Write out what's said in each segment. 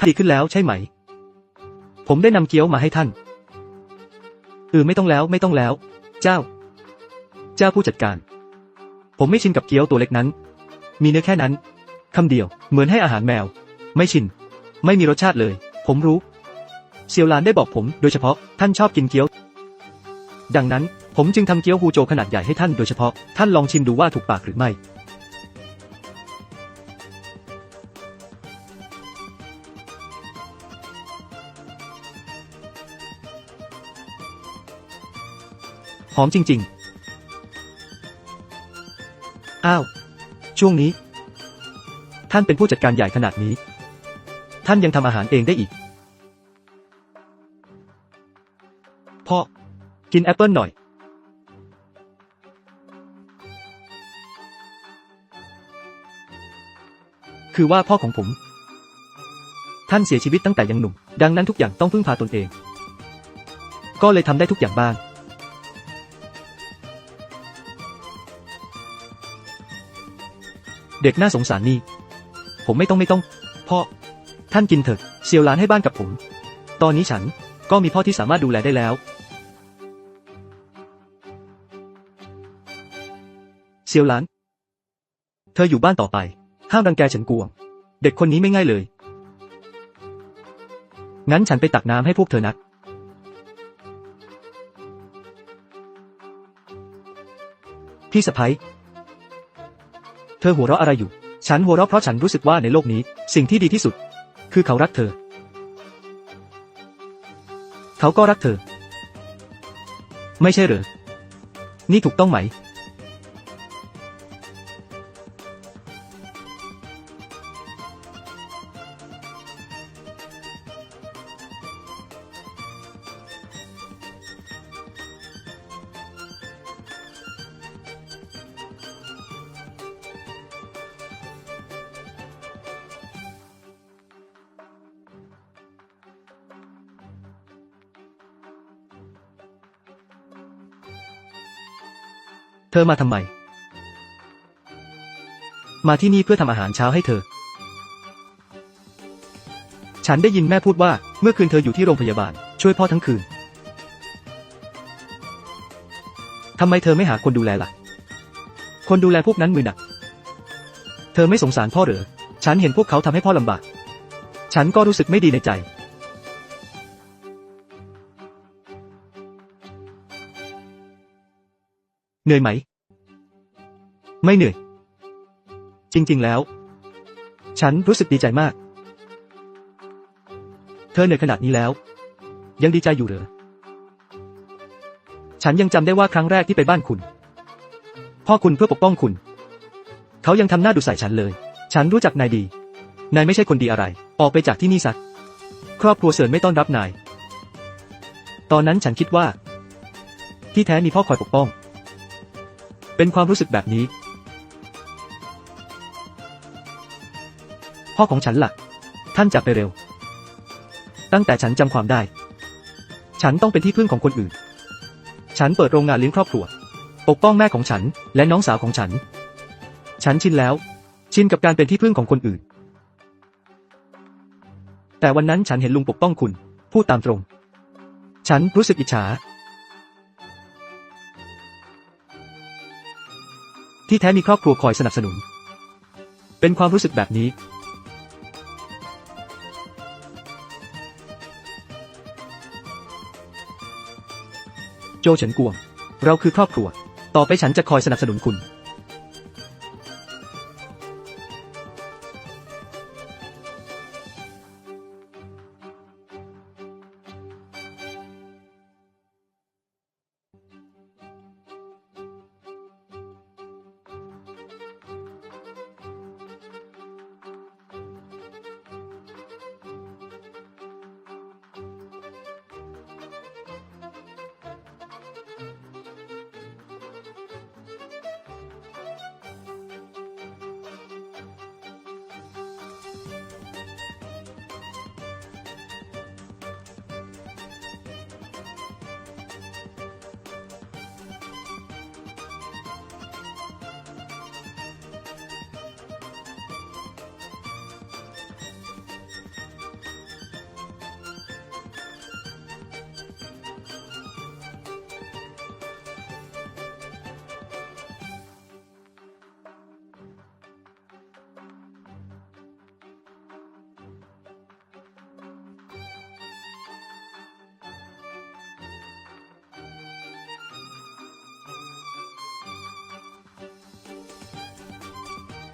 ท่านดีขึ้นแล้วใช่ไหม ผมได้นำเกี๊ยวมาให้ท่านเออไม่ต้องแล้วไม่ต้องแล้ว เจ้า เจ้าผู้จัดการ ผมไม่ชินกับเกี๊ยวตัวเล็กนั้น มีเนื้อแค่นั้นคำเดียว เหมือนให้อาหารแมว ไม่ชิน ไม่มีรสชาติเลย ผมรู้ เซียวหลานได้บอกผม โดยเฉพาะท่านชอบกินเกี๊ยว ดังนั้น ผมจึงทำเกี๊ยวฮูโจขนาดใหญ่ให้ท่านโดยเฉพาะ ท่านลองชิมดูว่าถูกปากหรือไม่ อมจริง ๆ อ้าว ช่วงนี้ ท่านเป็นผู้จัดการใหญ่ขนาดนี้ ท่านยังทำอาหารเองได้อีก พ่อ กินแอปเปิลหน่อย คือว่าพ่อของผม ท่านเสียชีวิตตั้งแต่ยังหนุ่ม ดังนั้นทุกอย่างต้องพึ่งพาตนเอง ก็เลยทำได้ทุกอย่างบ้าง เด็กน่าสงสารนี่ ผมไม่ต้องไม่ต้อง พ่อ ท่านกินเถอะ เซียวหลานให้บ้านกับผม ตอนนี้ฉันก็มีพ่อที่สามารถดูแลได้แล้ว เซียวหลาน เธออยู่บ้านต่อไป ห้ามรังแกฉันกวง เด็กคนนี้ไม่ง่ายเลย งั้นฉันไปตักน้ำให้พวกเธอนักพี่สะพ้ย เธอหัวเราะอะไรอยู่ ฉันหัวเราะเพราะฉันรู้สึกว่าในโลกนี้ สิ่งที่ดีที่สุด คือเขารักเธอ เขาก็รักเธอ ไม่ใช่เหรอ นี่ถูกต้องไหม เธอมาทำไม มาที่นี่เพื่อทำอาหารเช้าให้เธอ ฉันได้ยินแม่พูดว่า เมื่อคืนเธออยู่ที่โรงพยาบาล ช่วยพ่อทั้งคืน ทำไมเธอไม่หาคนดูแลล่ะ คนดูแลพวกนั้นมือหนัก เธอไม่สงสารพ่อหรือ ฉันเห็นพวกเขาทำให้พ่อลำบาก ฉันก็รู้สึกไม่ดีในใจ เหนื่อยไหม ไม่เหนื่อย จริง ๆ แล้ว ฉันรู้สึกดีใจมาก เธอเหนื่อยขนาดนี้แล้ว ยังดีใจอยู่เหรอ ฉันยังจำได้ว่าครั้งแรกที่ไปบ้านคุณ พ่อคุณเพื่อปกป้องคุณ เขายังทำหน้าดุใส่ฉันเลย ฉันรู้จักนายดี นายไม่ใช่คนดีอะไร ออกไปจากที่นี่สัก ครอบครัวเสิร์นไม่ต้อนรับนาย ตอนนั้นฉันคิดว่า ที่แท้มีพ่อคอยปกป้อง เป็นความรู้สึกแบบนี้ พ่อของฉันล่ะ ท่านจากไปเร็ว ตั้งแต่ฉันจำความได้ ฉันต้องเป็นที่พึ่งของคนอื่น ฉันเปิดโรงงานเลี้ยงครอบครัว ปกป้องแม่ของฉันและน้องสาวของฉัน ฉันชินแล้ว ชินกับการเป็นที่พึ่งของคนอื่น แต่วันนั้นฉันเห็นลุงปกป้องคุณ พูดตามตรง ฉันรู้สึกอิจฉา ที่แท้มีครอบครัวคอยสนับสนุน เป็นความรู้สึกแบบนี้ โจเฉินกวง เราคือครอบครัว ต่อไปฉันจะคอยสนับสนุนคุณ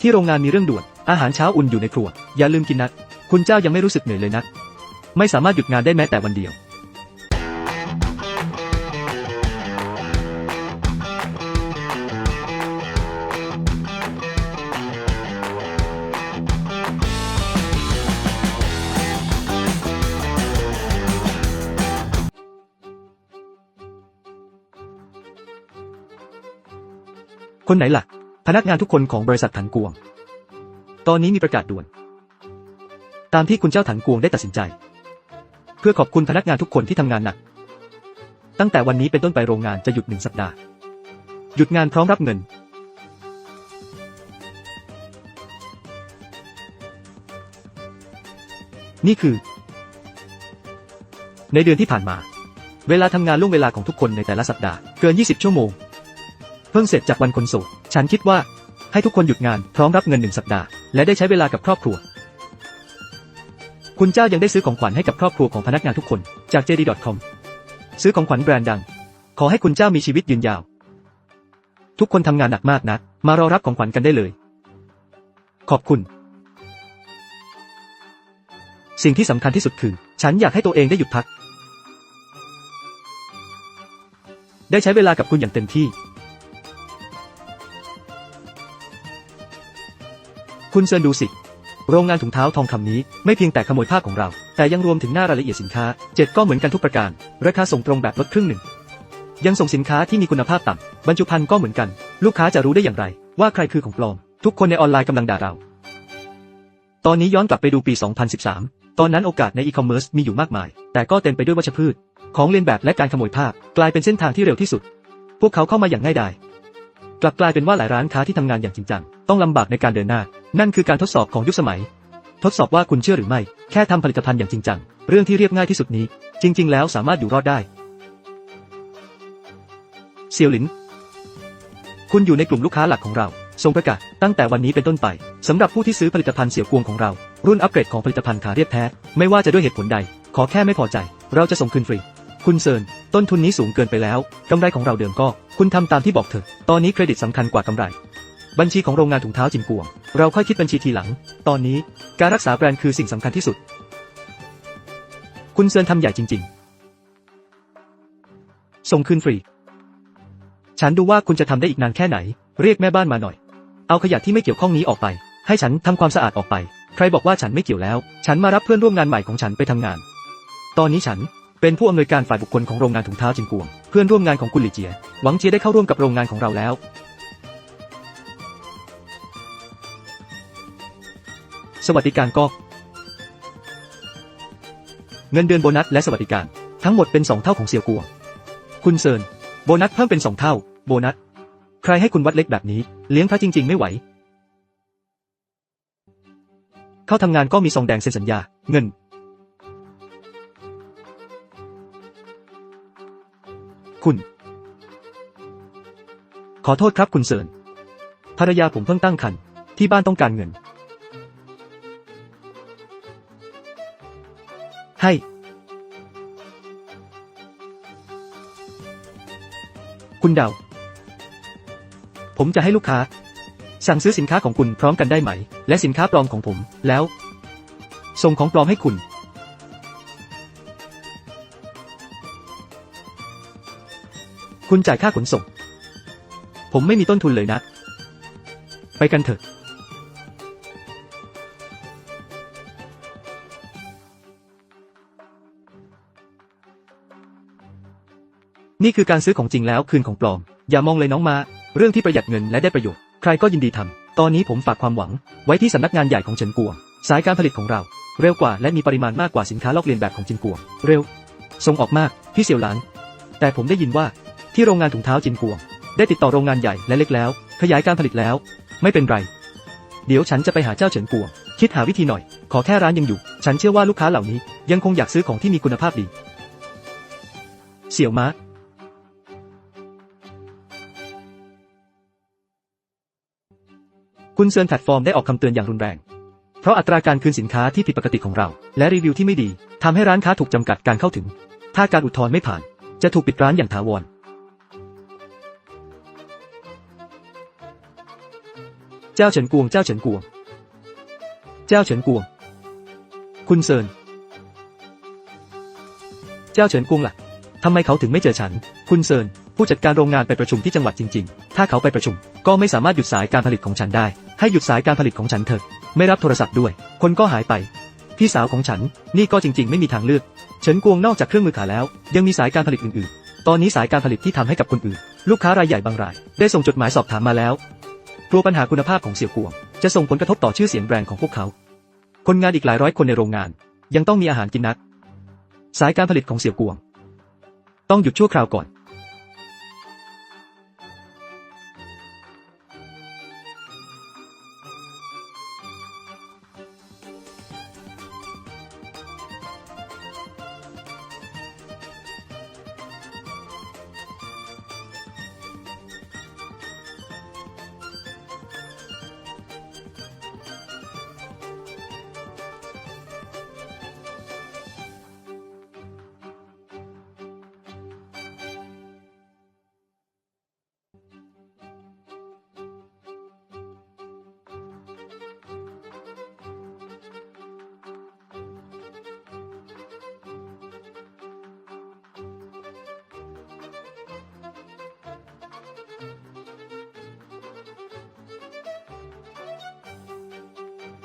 ที่โรงงานมีเรื่องด่วน อาหารเช้าอุ่นอยู่ในครัว อย่าลืมกินนะคุณเจ้ายังไม่รู้สึกเหนื่อยเลยนะไม่สามารถหยุดงานได้แม้แต่วันเดียวคนไหนล่ะ พนักงานทุกคนของบริษัทถังกวง ตอนนี้มีประกาศด่วน ตามที่คุณเจ้าถังกวงได้ตัดสินใจ เพื่อขอบคุณพนักงานทุกคนที่ทำงานหนัก ตั้งแต่วันนี้เป็นต้นไปโรงงานจะหยุดหนึ่งสัปดาห์ หยุดงานพร้อมรับเงิน นี่คือ ในเดือนที่ผ่านมา เวลาทำงานล่วงเวลาของทุกคนในแต่ละสัปดาห์เกิน 20 ชั่วโมง พิ่งเสร็จจากวันคนโสดฉันคิดว่า ให้ทุกคนหยุดงานพร้อมรับเงินหนึ่งสัปดาห์ และได้ใช้เวลากับครอบครัว คุณเจ้ายังได้ซื้อของขวัญให้กับครอบครัวของพนักงานทุกคน จาก JD.com ซื้อของขวัญแบรนด์ดัง ขอให้คุณเจ้ามีชีวิตยืนยาว ทุกคนทำงานหนักมากนะ มารอรับของขวัญกันได้เลย ขอบคุณ สิ่งที่สำคัญที่สุดคือ ฉันอยากให้ตัวเองได้หยุดพัก ได้ใช้เวลากับคุณอย่างเต็มที่ คุณเซินดูสิ โรงงานถุงเท้าทองคำนี้ไม่เพียงแต่ขโมยผ้าของเรา แต่ยังรวมถึงหน้ารายละเอียดสินค้าเจ็ดก็เหมือนกันทุกประการ ราคาส่งตรงแบบลดครึ่งหนึ่ง ยังส่งสินค้าที่มีคุณภาพต่ำบรรจุภัณฑ์ก็เหมือนกัน ลูกค้าจะรู้ได้อย่างไร ว่าใครคือของปลอม ทุกคนในออนไลน์กำลังด่าเรา ตอนนี้ย้อนกลับไปดูปี 2013 ตอนนั้นโอกาสในอีคอมเมิร์ซมีอยู่มากมาย แต่ก็เต็มไปด้วยวัชพืช ของเลียนแบบและการขโมยภาพกลายเป็นเส้นทางที่เร็วที่สุด พวกเขาเข้ามาอย่างง่ายดายกลับกลายเป็นว่าหลายร้านค้าที่ทำงานอย่างจริงจังต้องลำบากในการเดินหน้า นั่นคือการทดสอบของยุคสมัย ทดสอบว่าคุณเชื่อหรือไม่ แค่ทำผลิตภัณฑ์อย่างจริงจัง เรื่องที่เรียบง่ายที่สุดนี้ จริง ๆ แล้วสามารถอยู่รอดได้ เซียวหลิน คุณอยู่ในกลุ่มลูกค้าหลักของเราส่งประกาศตั้งแต่วันนี้เป็นต้นไปสำหรับผู้ที่ซื้อผลิตภัณฑ์เสี่ยวกวงของเรา รุ่นอัปเกรดของผลิตภัณฑ์ขาเรียบแท้ ไม่ว่าจะด้วยเหตุผลใด ขอแค่ไม่พอใจ เราจะส่งคืนฟรี คุณเซินต้นทุนนี้สูงเกินไปแล้วกำไรของเราเดิมก็ คุณทำตามที่บอกเถอะ ตอนนี้เครดิตสำคัญกว่ากำไร บัญชีของโรงงานถุงเท้าจินกวง เราค่อยคิดบัญชีทีหลัง ตอนนี้การรักษาแบรนด์คือสิ่งสำคัญที่สุด คุณเซินทำใหญ่จริง ๆ ส่งคืนฟรี ฉันดูว่าคุณจะทำได้อีกนานแค่ไหน เรียกแม่บ้านมาหน่อย เอาขยะที่ไม่เกี่ยวข้องนี้ออกไป ให้ฉันทำความสะอาดออกไป ใครบอกว่าฉันไม่เกี่ยวแล้ว ฉันมารับเพื่อนร่วมงานใหม่ของฉันไปทำงาน ตอนนี้ฉันเป็นผู้อำนวยการฝ่ายบุคคลของโรงงานถุงเท้าจินกวง เพื่อนร่วมงานของคุณหลี่เจีย หวังเจียได้เข้าร่วมกับโรงงานของเราแล้ว สวัสดิการก็ เงินเดือนโบนัสและสวัสดิการ ทั้งหมดเป็นสองเท่าของเสี่ยวกวงคุณเซินโบนัสเพิ่มเป็นสองเท่า โบนัส ใครให้คุณวัดเล็กแบบนี้ เลี้ยงพระจริง ๆ ไม่ไหว เข้าทำงานก็มีซองแดงเซ็นสัญญา เงิน คุณ ขอโทษครับคุณเซินภรรยาผมเพิ่งตั้งครรภ์ที่บ้านต้องการเงิน ให้ คุณดาวผมจะให้ลูกค้า สั่งซื้อสินค้าของคุณพร้อมกันได้ไหม และสินค้าปลอมของผม แล้ว ส่งของปลอมให้คุณ คุณจ่ายค่าขนส่ง ผมไม่มีต้นทุนเลยนะ ไปกันเถอะ นี่คือการซื้อของจริงแล้วคืนของปลอม อย่ามองเลยน้องมา เรื่องที่ประหยัดเงินและได้ประโยชน์ ใครก็ยินดีทำตอนนี้ผมฝากความหวัง ไว้ที่สำนักงานใหญ่ของเฉินกวงสายการผลิตของเรา เร็วกว่าและมีปริมาณมากกว่าสินค้าลอกเลียนแบบของจินกวงเร็ว ส่งออกมากพี่เสี่ยวหลาน แต่ผมได้ยินว่าที่โรงงานถุงเท้าจินกวงได้ติดต่อโรงงานใหญ่และเล็กแล้ว ขยายการผลิตแล้ว ไม่เป็นไร เดี๋ยวฉันจะไปหาเจ้าเฉินกวงคิดหาวิธีหน่อย ขอแค่ร้านยังอยู่ ฉันเชื่อว่าลูกค้าเหล่านี้ ยังคงอยากซื้อของที่มีคุณภาพดี เสี่ยวม้า คุณเซินแพลตฟอร์มได้ออกคำเตือนอย่างรุนแรง เพราะอัตราการคืนสินค้าที่ผิดปกติของเรา และรีวิวที่ไม่ดีทำให้ร้านค้าถูกจำกัดการเข้าถึง ถ้าการอุทธรณ์ไม่ผ่าน จะถูกปิดร้านอย่างถาวรเจ้าเฉินกวง เจ้าเฉินกวง เจ้าเฉินกวง คุณเซิน เจ้าเฉินกวงล่ะทำไมเขาถึงไม่เจอฉัน คุณเซิน ผู้จัดการโรงงานไปประชุมที่จังหวัดจริง ๆ ถ้าเขาไปประชุม ก็ไม่สามารถหยุดสายการผลิตของฉันได้ ให้หยุดสายการผลิตของฉันเถอะ ไม่รับโทรศัพท์ด้วย คนก็หายไป พี่สาวของฉัน นี่ก็จริง ๆ ไม่มีทางเลือก เฉินกวงนอกจากเครื่องมือขายแล้ว ยังมีสายการผลิตอื่นๆ ตอนนี้สายการผลิตที่ทำให้กับคนอื่น ลูกค้ารายใหญ่บางราย ได้ส่งจดหมายสอบถามมาแล้ว กลัวปัญหาคุณภาพของเสี่ยวกวง จะส่งผลกระทบต่อชื่อเสียงแบรนด์ของพวกเขา คนงานอีกหลายร้อยคนในโรงงาน ยังต้องมีอาหารกินนัก สายการผลิตของเสี่ยวกวง ต้องหยุดชั่วคราวก่อน